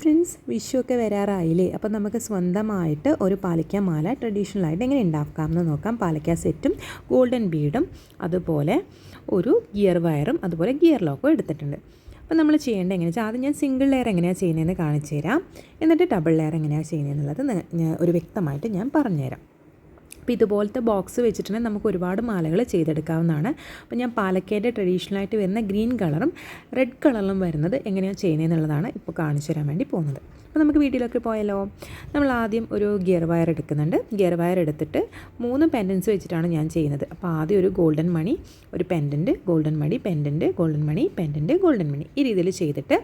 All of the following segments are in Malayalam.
ഫ്രണ്ട്സ് വിഷുവൊക്കെ വരാറായില്ലേ? അപ്പോൾ നമുക്ക് സ്വന്തമായിട്ട് ഒരു പാലിക്ക മാല ട്രഡീഷണലായിട്ട് എങ്ങനെ ഉണ്ടാക്കാമെന്ന് നോക്കാം. പാലിക്ക സെറ്റും ഗോൾഡൻ ബീഡും അതുപോലെ ഒരു ഗിയർ വയറും അതുപോലെ ഗിയർ ലോക്കും എടുത്തിട്ടുണ്ട്. അപ്പോൾ നമ്മൾ ചെയ്യേണ്ടത് എങ്ങനെയാ വെച്ചാൽ ആദ്യം ഞാൻ സിംഗിൾ ലെയർ എങ്ങനെയാണ് ചെയ്യുന്നതെന്ന് കാണിച്ചു തരാം എന്നിട്ട് ഡബിൾ ലെയർ എങ്ങനെയാണ് ചെയ്യുന്നതെന്നുള്ളത് എന്നുള്ളത് ഒരു വ്യക്തമായിട്ട് ഞാൻ പറഞ്ഞുതരാം. അപ്പോൾ ഇതുപോലത്തെ ബോക്സ് വെച്ചിട്ടുണ്ടെങ്കിൽ നമുക്ക് ഒരുപാട് മാലകൾ ചെയ്തെടുക്കാവുന്നതാണ്. അപ്പോൾ ഞാൻ പാലക്കേന്റെ ട്രഡീഷണലായിട്ട് വരുന്ന ഗ്രീൻ കളറും റെഡ് കളറും വരുന്നത് എങ്ങനെയാണ് ചെയ്യുന്നതെന്നുള്ളതാണ് ഇപ്പോൾ കാണിച്ചു തരാൻ വേണ്ടി പോകുന്നത്. അപ്പോൾ നമുക്ക് വീട്ടിലൊക്കെ പോയാലോ? നമ്മൾ ആദ്യം ഒരു ഗിയർ വയർ എടുക്കുന്നുണ്ട്. ഗിയർ വയർ എടുത്തിട്ട് മൂന്ന് പെൻഡൻസ് വെച്ചിട്ടാണ് ഞാൻ ചെയ്യുന്നത്. അപ്പോൾ ആദ്യം ഒരു ഗോൾഡൻ മണി ഒരു പെൻഡന്റ് ഗോൾഡൻ മണി പെൻഡന്റ് ഗോൾഡൻ മണി പെൻഡന്റ് ഗോൾഡൻ മണി. ഈ രീതിയിൽ ചെയ്തിട്ട്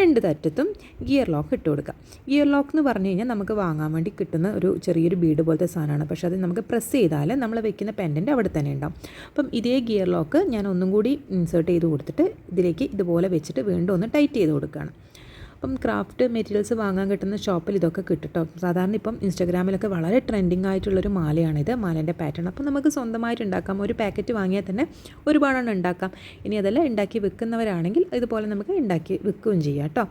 രണ്ട് തറ്റത്തും ഗിയർ ലോക്ക് ഇട്ട് കൊടുക്കുക. ഗിയർ ലോക്ക് എന്ന് പറഞ്ഞു കഴിഞ്ഞാൽ നമുക്ക് വാങ്ങാൻ വേണ്ടി കിട്ടുന്ന ഒരു ചെറിയൊരു ബീഡ് പോലത്തെ സാധനമാണ്. പക്ഷേ അത് നമുക്ക് പ്രസ് ചെയ്താൽ നമ്മൾ വെക്കുന്ന പെൻഡന്റ് അവിടെ തന്നെ ഉണ്ടാവും. അപ്പം ഇതേ ഗിയർ ലോക്ക് ഞാൻ ഒന്നും കൂടി ഇൻസേർട്ട് ചെയ്ത് കൊടുത്തിട്ട് ഇതിലേക്ക് ഇതുപോലെ വെച്ചിട്ട് വീണ്ടും ഒന്ന് ടൈറ്റ് ചെയ്ത് കൊടുക്കുകയാണ് അപ്പം ക്രാഫ്റ്റ് മെറ്റീരിയൽസ് വാങ്ങാൻ കിട്ടുന്ന ഷോപ്പിൽ ഇതൊക്കെ കിട്ടുട്ടോ? സാധാരണ ഇപ്പം ഇൻസ്റ്റാഗ്രാമിലൊക്കെ വളരെ ട്രെൻഡിങ് ആയിട്ടുള്ളൊരു മാലയാണിത്. മാലേന്റെ പാറ്റേൺ അപ്പം നമുക്ക് സ്വന്തമായിട്ട് ഉണ്ടാക്കാം. ഒരു പാക്കറ്റ് വാങ്ങിയാൽ തന്നെ ഒരുപാടെണ്ണം ഉണ്ടാക്കാം. ഇനി അതല്ല ഉണ്ടാക്കി വിൽക്കുന്നവരാണെങ്കിൽ ഇതുപോലെ നമുക്ക് ഉണ്ടാക്കി വിൽക്കുകയും ചെയ്യാം കേട്ടോ.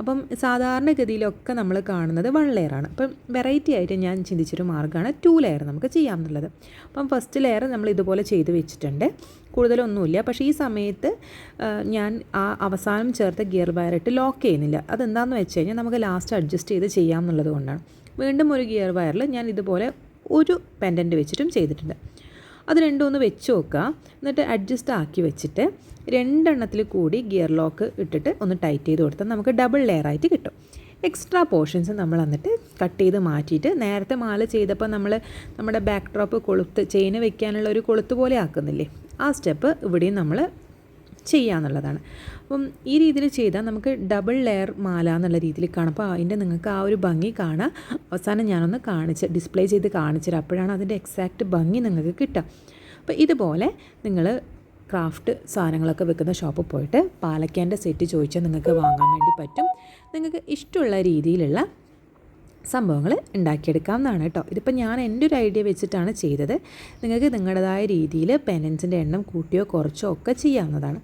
അപ്പം സാധാരണഗതിയിലൊക്കെ നമ്മൾ കാണുന്നത് വൺ ലെയറാണ് അപ്പം വെറൈറ്റി ആയിട്ട് ഞാൻ ചിന്തിച്ചൊരു മാർഗമാണ് ടു ലെയർ നമുക്ക് ചെയ്യാമെന്നുള്ളത്. അപ്പം ഫസ്റ്റ് ലെയർ നമ്മൾ ഇതുപോലെ ചെയ്ത് വെച്ചിട്ടുണ്ട്. കൂടുതലൊന്നുമില്ല. പക്ഷേ ഈ സമയത്ത് ഞാൻ ആ അവസാനം ചേർത്ത ഗിയർ വയറിട്ട് ലോക്ക് ചെയ്യുന്നില്ല. അതെന്താണെന്ന് വെച്ച് കഴിഞ്ഞാൽ നമുക്ക് ലാസ്റ്റ് അഡ്ജസ്റ്റ് ചെയ്ത് ചെയ്യാമെന്നുള്ളത് കൊണ്ടാണ്. വീണ്ടും ഒരു ഗിയർ വയറിൽ ഞാൻ ഇതുപോലെ ഒരു പെൻഡന്റ് വെച്ചിട്ടും ചെയ്തിട്ടുണ്ട്. അത് രണ്ടും ഒന്ന് വെച്ച് നോക്കുക. എന്നിട്ട് അഡ്ജസ്റ്റ് ആക്കി വെച്ചിട്ട് രണ്ടെണ്ണത്തിൽ കൂടി ഗിയർ ലോക്ക് ഇട്ടിട്ട് ഒന്ന് ടൈറ്റ് ചെയ്ത് കൊടുത്താൽ നമുക്ക് ഡബിൾ ലെയർ ആയിട്ട് കിട്ടും. എക്സ്ട്രാ പോർഷൻസ് നമ്മൾ എന്നിട്ട് കട്ട് ചെയ്ത് മാറ്റിയിട്ട് നേരത്തെ മാല ചെയ്തപ്പോൾ നമ്മൾ നമ്മുടെ ബാക്ക് ഡ്രോപ്പ് കൊളുത്ത് ചെയിന് വെക്കാനുള്ള ഒരു കൊളുത്ത് പോലെ ആക്കുന്നില്ലേ? ആ സ്റ്റെപ്പ് ഇവിടെയും നമ്മൾ ചെയ്യാന്നുള്ളതാണ് അപ്പം ഈ രീതിയിൽ ചെയ്താൽ നമുക്ക് ഡബിൾ ലെയർ മാല എന്നുള്ള രീതിയിൽ കാണാം. അപ്പോൾ അതിന്റെ നിങ്ങൾക്ക് ആ ഒരു ഭംഗി കാണാം. അവസാനം ഞാനൊന്ന് കാണിച്ച് ഡിസ്പ്ലേ ചെയ്ത് കാണിച്ചു അപ്പോഴാണ് അതിന്റെ എക്സാക്റ്റ് ഭംഗി നിങ്ങൾക്ക് കിട്ടുക. അപ്പോൾ ഇതുപോലെ നിങ്ങൾ ക്രാഫ്റ്റ് സാധനങ്ങളൊക്കെ വെക്കുന്ന ഷോപ്പിൽ പോയിട്ട് പാലക്കേന്റെ സെറ്റ് ചോദിച്ചാൽ നിങ്ങൾക്ക് വാങ്ങാൻ വേണ്ടി പറ്റും. നിങ്ങൾക്ക് ഇഷ്ടമുള്ള രീതിയിലുള്ള സംഭവങ്ങൾ ഉണ്ടാക്കിയെടുക്കാവുന്നതാണ് കേട്ടോ. ഇതിപ്പോൾ ഞാൻ എന്റെ ഒരു ഐഡിയ വെച്ചിട്ടാണ് ചെയ്തത്. നിങ്ങൾക്ക് നിങ്ങളുടേതായ രീതിയിൽ പെനൻസിന്റെ എണ്ണം കൂട്ടിയോ കുറച്ചോ ഒക്കെ ചെയ്യാവുന്നതാണ്.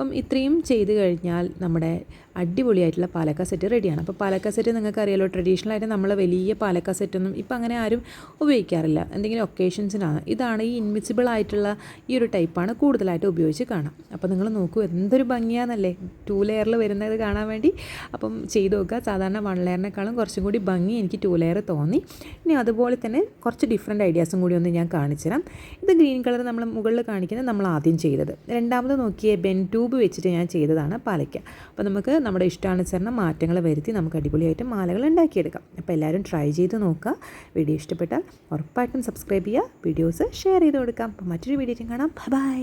അപ്പം ഇത്രയും ചെയ്ത് കഴിഞ്ഞാൽ നമ്മുടെ അടിപൊളിയായിട്ടുള്ള പാലക്ക സെറ്റ് റെഡിയാണ് അപ്പോൾ പാലക്ക സെറ്റ് നിങ്ങൾക്ക് അറിയാലോ ട്രഡീഷണൽ ആയിട്ട് നമ്മൾ വലിയ പാലക്ക സെറ്റൊന്നും ഇപ്പം അങ്ങനെ ആരും ഉപയോഗിക്കാറില്ല. എന്തെങ്കിലും ഒക്കേഷൻസിനാണ് ഇതാണ് ഈ ഇൻവിസിബിൾ ആയിട്ടുള്ള ഈ ഒരു ടൈപ്പാണ് കൂടുതലായിട്ട് ഉപയോഗിച്ച് കാണാം. അപ്പോൾ നിങ്ങൾ നോക്കൂ എന്തൊരു ഭംഗിയാണെന്നല്ലേ ടു ലെയറിൽ വരുന്നത് കാണാൻ വേണ്ടി. അപ്പം ചെയ്തു നോക്കുക. സാധാരണ വൺ ലെയറിനേക്കാളും കുറച്ചും കൂടി ഭംഗി എനിക്ക് ടു ലെയർ തോന്നി. ഇനി അതുപോലെ തന്നെ കുറച്ച് ഡിഫറെന്റ് ഐഡിയാസും കൂടി ഒന്ന് ഞാൻ കാണിച്ചു തരാം. ഇത് ഗ്രീൻ കളർ നമ്മൾ മുകളിൽ കാണിക്കുന്നത് നമ്മൾ ആദ്യം ചെയ്തത്. രണ്ടാമത് നോക്കിയേ ബെൻ ട്യൂബ് വെച്ചിട്ട് ഞാൻ ചെയ്തതാണ് പാലയ്ക്ക. അപ്പോൾ നമുക്ക് നമ്മുടെ ഇഷ്ടാനുസരണം മാറ്റങ്ങൾ വരുത്തി നമുക്ക് അടിപൊളിയായിട്ട് മാലകൾ ഉണ്ടാക്കിയെടുക്കാം. അപ്പോൾ എല്ലാവരും ട്രൈ ചെയ്ത് നോക്കുക. വീഡിയോ ഇഷ്ടപ്പെട്ടാൽ ഉറപ്പായിട്ടും സബ്സ്ക്രൈബ് ചെയ്യുക. വീഡിയോസ് ഷെയർ ചെയ്ത് കൊടുക്കാം. അപ്പോൾ മറ്റൊരു വീഡിയോ കാണാം. ബൈ.